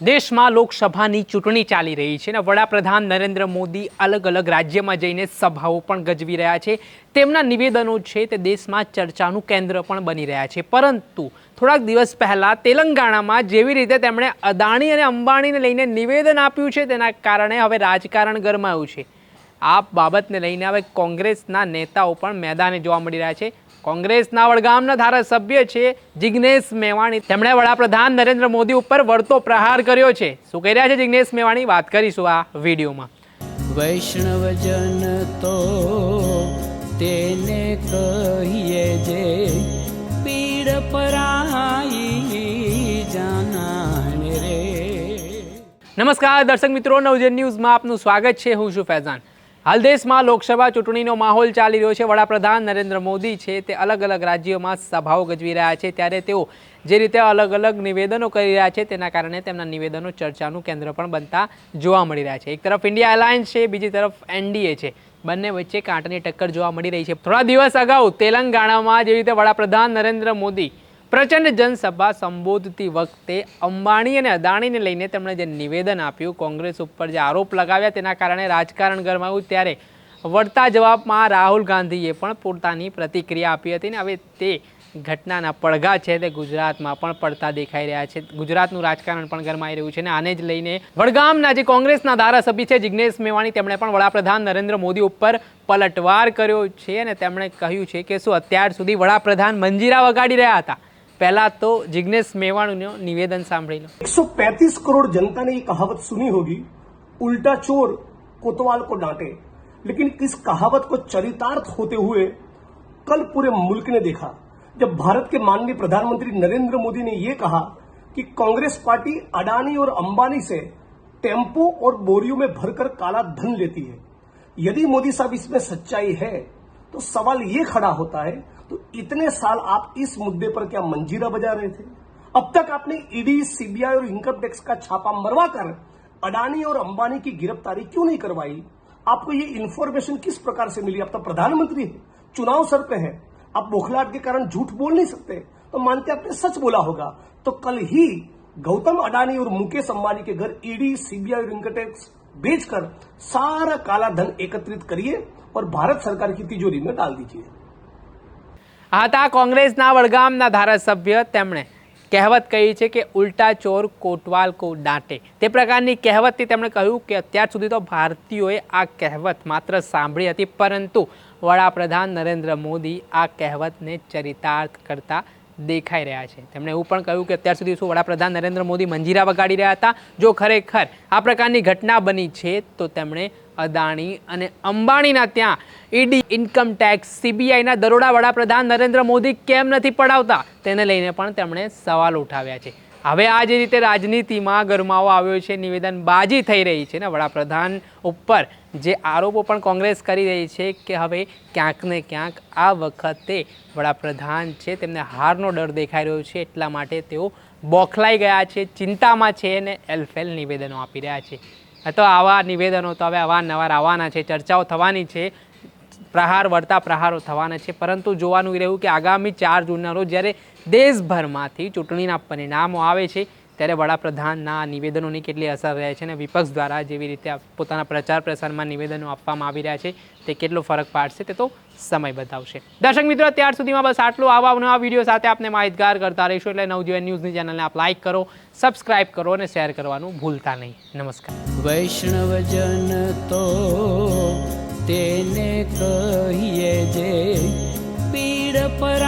દેશમાં લોકસભાની ચૂંટણી ચાલી રહી છે અને વડાપ્રધાન નરેન્દ્ર મોદી અલગ અલગ રાજ્યમાં જઈને સભાઓ પણ ગજવી રહ્યા છે. તેમના નિવેદનો છે તે દેશમાં ચર્ચાનું કેન્દ્ર પણ બની રહ્યા છે. પરંતુ થોડાક દિવસ પહેલાં તેલંગાણામાં જેવી રીતે તેમણે અદાણી અને અંબાણીને લઈને નિવેદન આપ્યું છે તેના કારણે હવે રાજકારણ ગરમાયું છે. આ બાબતને લઈને હવે કોંગ્રેસના નેતાઓ પણ મેદાને જોવા મળી રહ્યા છે. કોંગ્રેસના વડગામના ધારાસભ્ય છે જિગ્નેશ મેવાણી. તેમણે વડાપ્રધાન નરેન્દ્ર મોદી ઉપર વળતો પ્રહાર કર્યો છે. શું કહી રહ્યા છે જિગ્નેશ મેવાણી? વાત કરીશું આ વિડીયોમાં. વૈષ્ણવજન તો તેને કહીએ જે પીડ પરાઈ જાનાને રે. નમસ્કાર દર્શક મિત્રો નવજન ન્યૂઝમાં આપનું સ્વાગત છે. હું છું ફૈઝાન. હાલ દેશમાં લોકસભા ચૂંટણીનો માહોલ ચાલી રહ્યો છે. વડાપ્રધાન નરેન્દ્ર મોદી છે તે અલગ અલગ રાજ્યોમાં સભાઓ ગજવી રહ્યા છે. ત્યારે તેઓ જે રીતે અલગ અલગ નિવેદનો કરી રહ્યા છે તેના કારણે તેમના નિવેદનો ચર્ચાનું કેન્દ્ર પણ બનતા જોવા મળી રહ્યા છે. એક તરફ ઇન્ડિયા એલાયન્સ છે, બીજી તરફ એનડીએ છે. બંને વચ્ચે કાંટની ટક્કર જોવા મળી રહી છે. થોડા દિવસ અગાઉ તેલંગાણામાં જે રીતે વડાપ્રધાન નરેન્દ્ર મોદી પ્રચંડ જનસભા સંબોધતી વખતે અંબાણી અને અદાણીને લઈને તેમણે જે નિવેદન આપ્યું, કોંગ્રેસ ઉપર જે આરોપ લગાવ્યા તેના કારણે રાજકારણ ગરમાયું, ત્યારે વળતા જવાબમાં રાહુલ ગાંધીએ પણ પોતાની પ્રતિક્રિયા આપી હતી ને હવે તે ઘટનાના પડઘા છે તે ગુજરાતમાં પણ પડતા દેખાઈ રહ્યા છે. ગુજરાતનું રાજકારણ પણ ગરમાઈ રહ્યું છે અને આને જ લઈને વડગામના જે કોંગ્રેસના ધારાસભ્ય છે જિગ્નેશ મેવાણી, તેમણે પણ વડાપ્રધાન નરેન્દ્ર મોદી ઉપર પલટવાર કર્યો છે અને તેમણે કહ્યું છે કે શું અત્યાર સુધી વડાપ્રધાન મંજીરા વગાડી રહ્યા હતા? પહેલા તો જિગ્નેશ મેવાણીનું નિવેદન સાંભળી લો 135 करोड़ जनता ने ये कहावत सुनी होगी उल्टा चोर कोतवाल को डांटे लेकिन इस कहावत को चरितार्थ होते हुए कल पूरे मुल्क ने देखा जब भारत के माननीय प्रधानमंत्री नरेंद्र मोदी ने ये कहा कि कांग्रेस पार्टी अडानी और अंबानी से टेम्पो और बोरियों में भरकर काला धन लेती है यदि मोदी साहब इसमें सच्चाई है तो सवाल ये खड़ा होता है तो इतने साल आप इस मुद्दे पर क्या मंजीरा बजा रहे थे? अब तक आपने ईडी, सीबीआई और इनकम टैक्स का छापा मरवा कर अडानी और अंबानी की गिरफ्तारी क्यों नहीं करवाई? आपको ये इन्फॉर्मेशन किस प्रकार से मिली? आप तो प्रधानमंत्री है, चुनाव सर पे है। आप बोखलाट के कारण झूठ बोल नहीं सकते। तो मानते आपने सच बोला होगा। तो कल ही गौतम अडानी और मुकेश अंबानी के घर ईडी, सीबीआई और इनकम टैक्स बेचकर सारा काला धन एकत्रित करिए। और भारत सरकार की तिजोरी में डाल दीजिए આ હતા કોંગ્રેસના વડગામના ધારાસભ્ય તેમણે કહેવત કહી છે કે ઉલટા ચોર કોટવાલ કો દાંટે તે પ્રકારની કહેવતથી તેમણે કહ્યું કે અત્યાર સુધી તો ભારતીયોએ આ કહેવત માત્ર સાંભળી હતી પરંતુ વડાપ્રધાન નરેન્દ્ર મોદી આ કહેવતને ચરિતાર્થ કરતા દેખાઈ રહ્યા છે તેમણે એવું પણ કહ્યું કે અત્યાર સુધી શું વડાપ્રધાન નરેન્દ્ર મોદી મંજીરા વગાડી રહ્યા હતા જો ખરેખર આ પ્રકારની ઘટના બની છે તો તેમણે અદાણી અને અંબાણીના ત્યાં ઈડી ઇન્કમ ટેક્સ સીબીઆઈના દરોડા વડાપ્રધાન નરેન્દ્ર મોદી કેમ નથી પડાવતા? તેને લઈને પણ તેમણે સવાલ ઉઠાવ્યા છે. હવે આ જે રીતે રાજનીતિમાં ગરમાવો આવ્યો છે, નિવેદનબાજી થઈ રહી છે ને વડાપ્રધાન ઉપર જે આરોપો પણ કોંગ્રેસ કરી રહી છે કે હવે ક્યાંક ને ક્યાંક આ વખતે વડાપ્રધાન છે તેમને હારનો ડર દેખાઈ રહ્યો છે, એટલા માટે તેઓ બોખલાઈ ગયા છે, ચિંતામાં છે અને એલફેલ નિવેદનો આપી રહ્યા છે. તો આવા નિવેદનો તો હવે અવારનવાર આવવાના છે, ચર્ચાઓ થવાની છે, પ્રહાર, વળતા પ્રહારો થવાના છે, પરંતુ જોવાનું રહ્યું કે આગામી ચાર જૂનના રોજ જ્યારે દેશભરમાંથી ચૂંટણીના પરિણામો આવે છે ત્યારે વડાપ્રધાનના નિવેદનોની કેટલી અસર રહે છે અને વિપક્ષ દ્વારા જેવી રીતે પોતાના પ્રચાર પ્રસારમાં નિવેદનો આપવામાં આવી રહ્યા છે, તે કેટલો ફરક પાડશે તે તો સમય બતાવશે. દર્શક મિત્રો, ત્યાર સુધીમાં બસ આટલું. આવા નવા વીડિયો સાથે આપને માહિતગાર કરતા રહીશું એટલે નવજીવન ન્યૂઝની ચેનલને આપ લાઇક કરો, સબસ્ક્રાઇબ કરો અને શેર કરવાનું ભૂલતા નહીં. નમસ્કાર. વૈષ્ણવજન તો તેને કહીએ જે પીડ પરાઈ